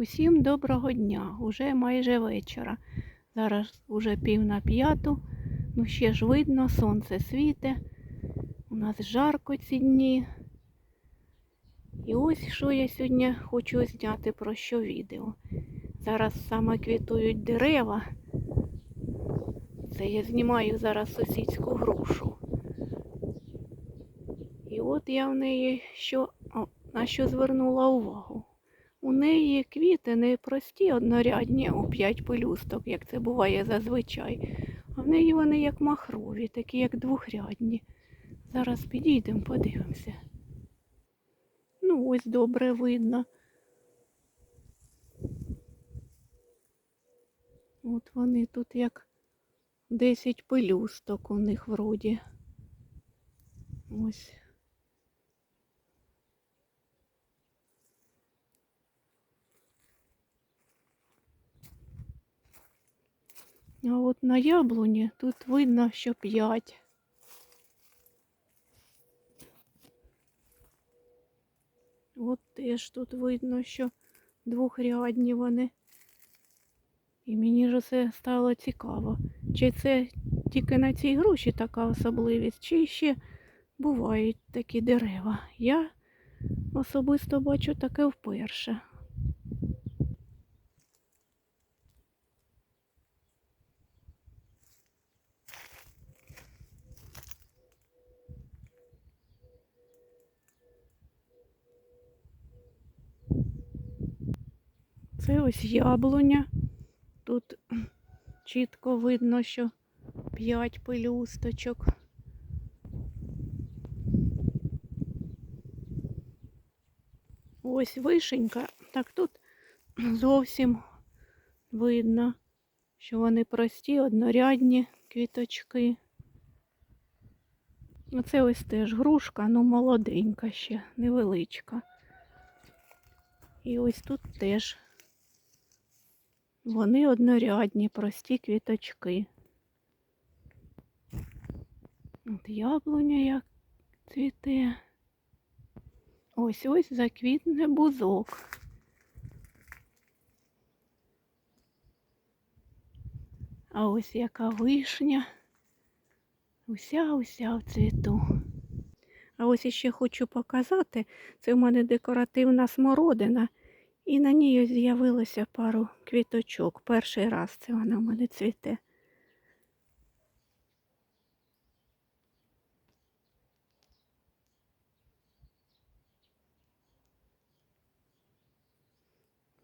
Усім доброго дня, уже майже вечора. Зараз уже пів на п'яту. Ну ще ж видно, сонце світе. У нас жарко ці дні. І ось що я сьогодні хочу зняти про що відео. Зараз саме квітують дерева. Це я знімаю зараз сусідську грушу. І от я в неї що, на що звернула увагу. У неї квіти не прості однорядні у п'ять пелюсток, як це буває зазвичай. А в неї вони як махрові, такі як двохрядні. Зараз підійдемо, подивимося. Ну, ось добре видно. От вони тут як 10 пелюсток у них вроді. Ось. А от на яблуні тут видно, що 5. От теж тут видно, що двохрядні вони. І мені ж це стало цікаво. Чи це тільки на цій груші така особливість, чи ще бувають такі дерева. Я особисто бачу таке вперше. Це ось яблуня. Тут чітко видно, що 5 пелюсточок. Ось вишенька. Так тут зовсім видно, що вони прості, однорядні квіточки. Оце ось теж грушка, ну молоденька ще, невеличка. І ось тут теж вони однорядні, прості квіточки. От яблуня як цвіте. Ось ось заквітне бузок. А ось яка вишня. Уся уся в цвіту. А ось іще хочу показати, це в мене декоративна смородина. І на ній з'явилося пару квіточок. Перший раз це вона в мене цвіте.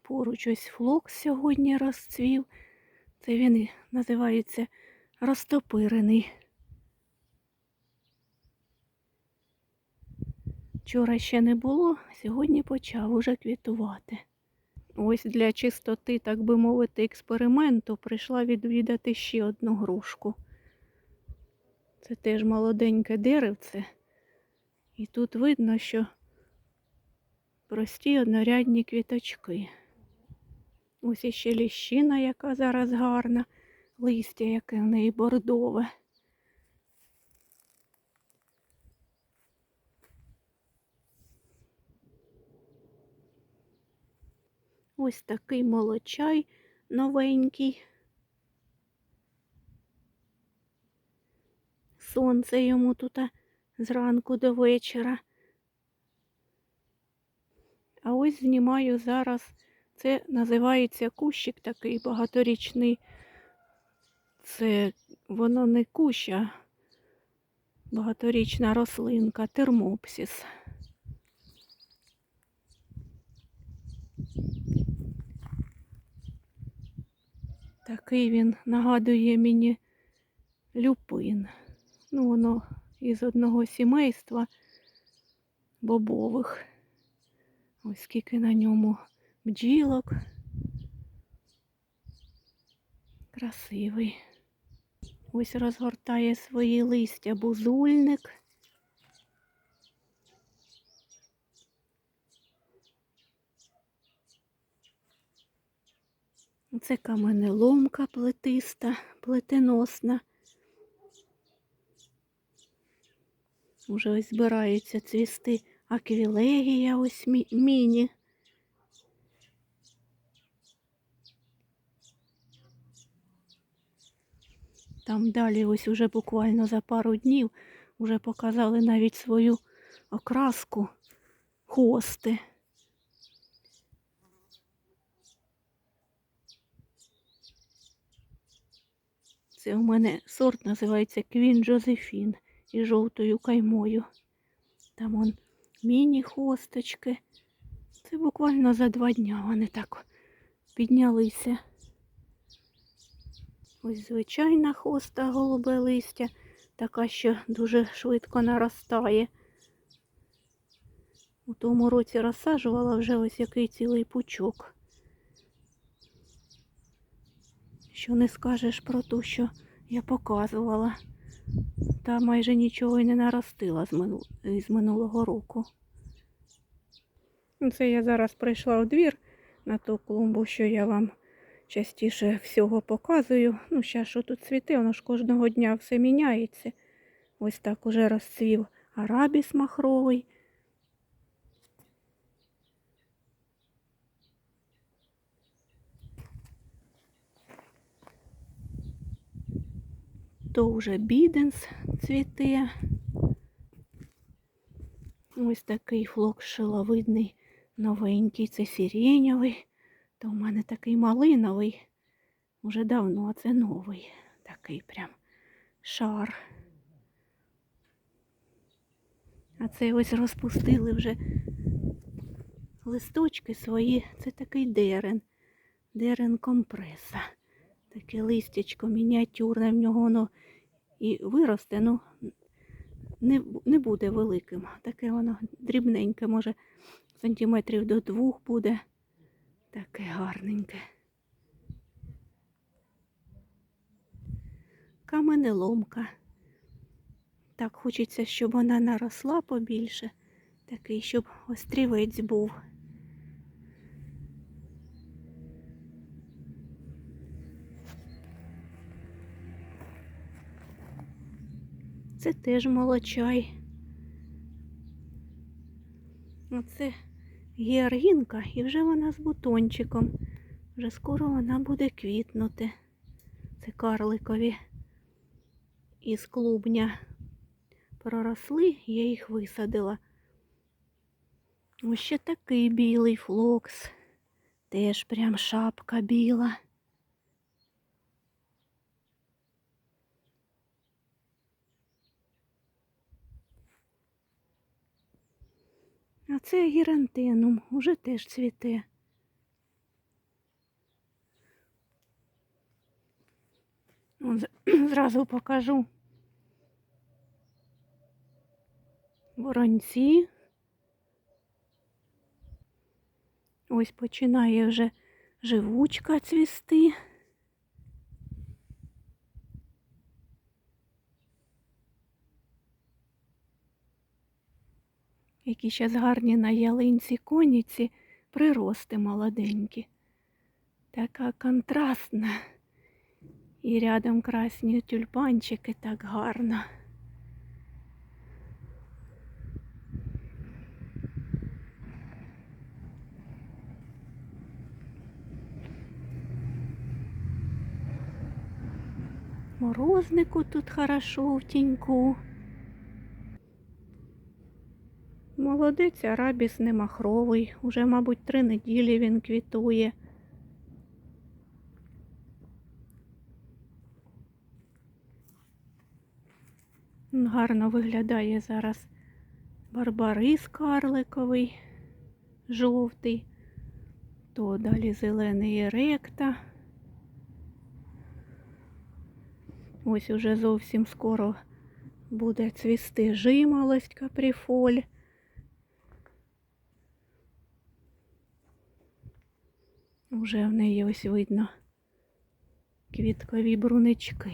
Поруч ось флокс сьогодні розцвів. Це він називається розтопирений. Вчора ще не було, сьогодні почав уже квітувати. Ось для чистоти, так би мовити, експерименту прийшла відвідати ще одну грушку. Це теж молоденьке деревце. І тут видно, що прості однорядні квіточки. Ось іще ліщина, яка зараз гарна, листя, яке в неї бордове. Ось такий молочай новенький. Сонце йому тут зранку до вечора. А ось знімаю зараз, це називається кущик такий багаторічний. Це воно не кущ, а багаторічна рослинка, термопсіс. Такий він нагадує мені люпин. Ну, воно із одного сімейства бобових. Ось скільки на ньому бджілок. Красивий. Ось розгортає свої листя бузульник. Це каменеломка плетиста, плетеносна. Уже ось збирається цвісти аквілегія ось мі міні. Там далі ось уже буквально за пару днів вже показали навіть свою окраску хости. Це у мене сорт називається Квін Джозефін із жовтою каймою. Там он міні-хосточки. Це буквально за два дня вони так піднялися. Ось звичайна хоста голубе листя, така, що дуже швидко наростає. У тому році розсаджувала вже ось який цілий пучок. Що не скажеш про ту, що я показувала. Та майже нічого й не наростила з, минулого року. Це я зараз прийшла у двір на ту клумбу, що я вам частіше всього показую. Ну, ще що тут цвіте, воно ж кожного дня все міняється. Ось так уже розцвів арабіс махровий. То вже біденс цвіте. Ось такий флок шиловидний, новенький, це сиренєвий. То в мене такий малиновий. Уже давно, а це новий. Такий прям шар. А це ось розпустили вже листочки свої. Це такий дерен. Дерен компреса. Таке листячко мініатюрне, в нього воно і виросте, ну не, не буде великим. Таке воно дрібненьке, може сантиметрів до двох буде. Таке гарненьке. Каменеломка. Так хочеться, щоб вона наросла побільше, такий, щоб острівець був. Це теж молочай. Оце георгінка і вже вона з бутончиком. Вже скоро вона буде квітнути. Це карликові із клубня проросли, я їх висадила. Ось ще такий білий флокс. Теж прям шапка біла. А це гірантенум, уже теж цвіте. Зразу покажу. Воронці. Ось починає вже живучка цвісти. Які ще гарні на ялинці коніці прирости молоденькі. Така контрастна. І рядом красні тюльпанчики так гарно. Морознику тут хорошо в тіньку. Молодець арабіс не махровий. Уже, мабуть, три неділі він квітує. Гарно виглядає зараз барбарис карликовий, жовтий, то далі зелений еректа. Ось уже зовсім скоро буде цвісти жимолость капріфоль. Уже в неї ось видно квіткові брунички.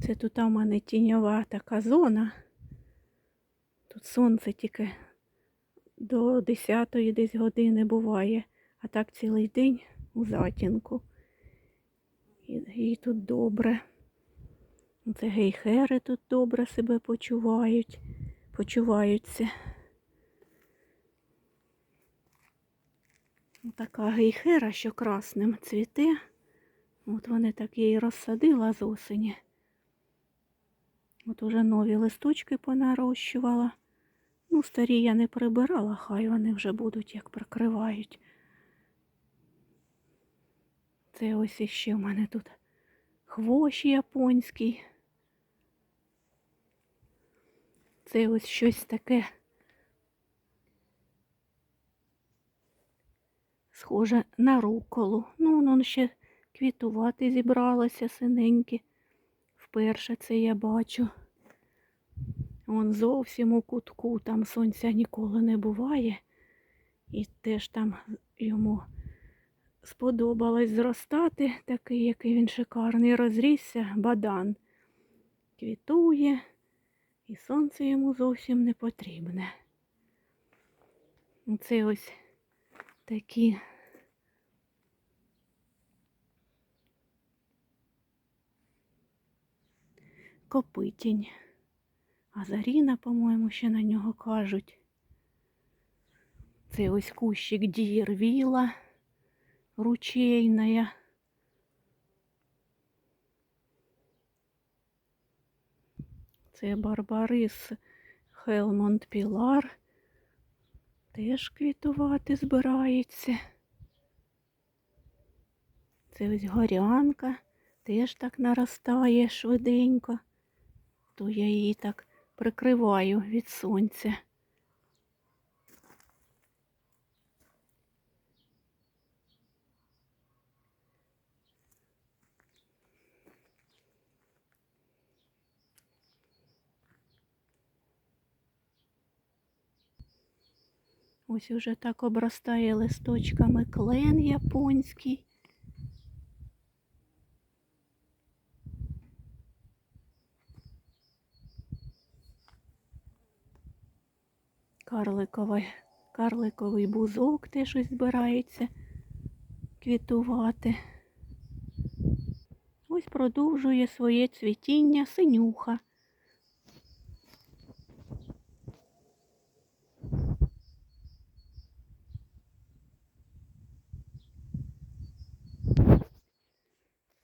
Це тут у мене тіньова така зона. Тут сонце тільки до 10 десь години буває, а так цілий день у затінку. І, і тут добре. Це гейхери тут добре себе почувають, почуваються. Така гейхера, що красним цвіте. От вони так і розсадила з осені. От уже нові листочки понарощувала. Ну, старі я не прибирала, хай вони вже будуть як прикривають. Це ось іще в мене тут хвощ японський. Це ось щось таке схоже на руколу. Ну, воно ще квітувати зібралося синеньке. Вперше це я бачу. Вон зовсім у кутку, там сонця ніколи не буває. І теж там йому сподобалось зростати, такий, який він шикарний, розрісся бадан. Квітує, і сонце йому зовсім не потрібне. Це ось такі копитінь. А Заріна, по-моєму, ще на нього кажуть. Це ось кущик дірвіла ручейная. Це Барбарис Хелмонд Пілар. Теж квітувати збирається. Це ось горянка, теж так наростає швиденько, то я її так прикриваю від сонця. Ось уже так обростає листочками клен японський. Карликовий, карликовий бузок теж ось збирається квітувати. Ось продовжує своє цвітіння синюха.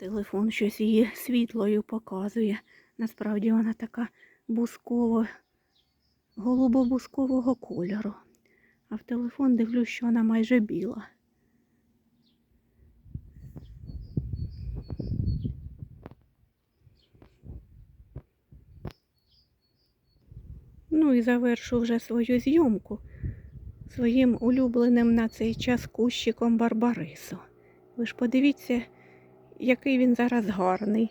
Телефон щось її світлою показує. Насправді вона така бусково, голубо-бускового кольору. А в телефон дивлюсь, що вона майже біла. Ну і завершу вже свою зйомку своїм улюбленим на цей час кущиком Барбарису. Ви ж подивіться, який він зараз гарний.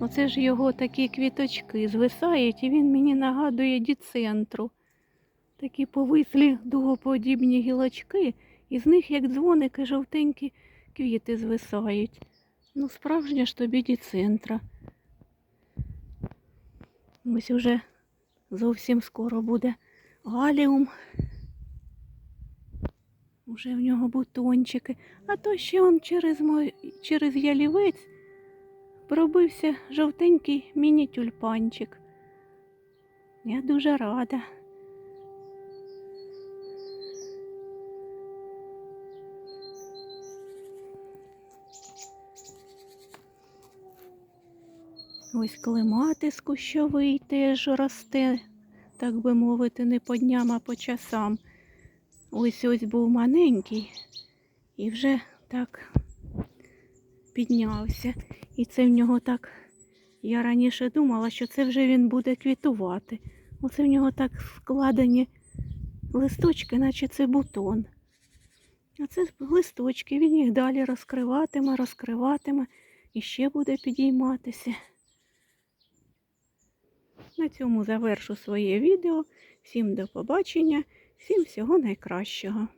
Оце ж його такі квіточки звисають, і він мені нагадує діцентру. Такі повислі дугоподібні гілочки, і з них, як дзвоники, жовтенькі квіти звисають. Ну, справжня ж тобі діцентра. Ось уже зовсім скоро буде галіум. Уже в нього бутончики. А то ще он через мой, через ялівець пробився жовтенький міні-тюльпанчик. Я дуже рада. Ось клематис кущовий теж росте, так би мовити, не по дням, а по часам. Ось ось був маленький і вже так піднявся. І це в нього так, я раніше думала, що це вже він буде квітувати. Оце в нього так складені листочки, наче це бутон. А це листочки, він їх далі розкриватиме, розкриватиме і ще буде підійматися. На цьому завершу своє відео. Всім до побачення, всім всього найкращого.